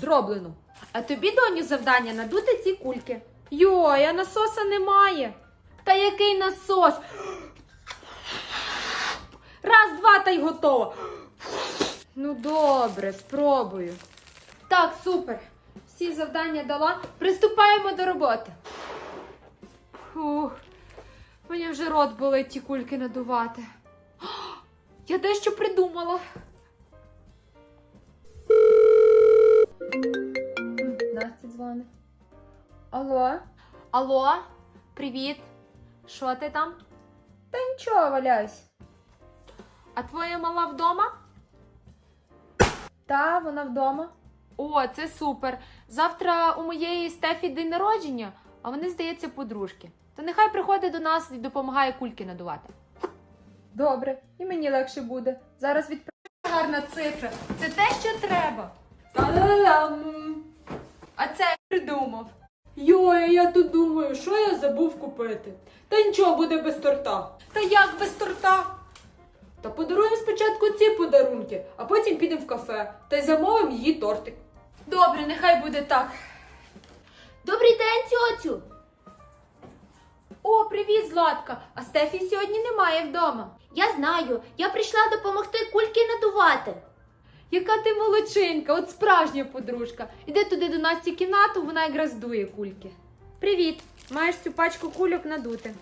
Зроблено. А тобі, доню, завдання надути ці кульки. Йой, а насоса немає. Та який насос? Раз, два та й готово. Ну добре, спробую. Так, супер. Всі завдання дала. Приступаємо до роботи. Фух, мені вже рот болить ті кульки надувати. Я дещо придумала. Алло? Алло, привіт. Що ти там? Та нічого, валяюсь. А твоя мала вдома? Та, вона вдома. О, це супер. Завтра у моєї Стефі день народження, а вони, здається, подружки. То нехай приходить до нас і допомагає кульки надувати. Добре, і мені легше буде. Зараз відправлю гарна цифра. Це те, що треба. Та-да-дам! А це я придумав. Йой, я тут думаю, що я забув купити. Та нічого буде без торта. Та як без торта? Та подаруємо спочатку ці подарунки, а потім підемо в кафе та й замовимо її тортик. Добре, нехай буде так. Добрий день, тьоцю! О, привіт, Златка! А Стефі сьогодні немає вдома. Я знаю, я прийшла допомогти кульки надувати. Яка ти молодчинка, от справжня подружка. Іди туди до Насті кімнату, вона якраз дує кульки. Привіт! Маєш цю пачку кульок надути.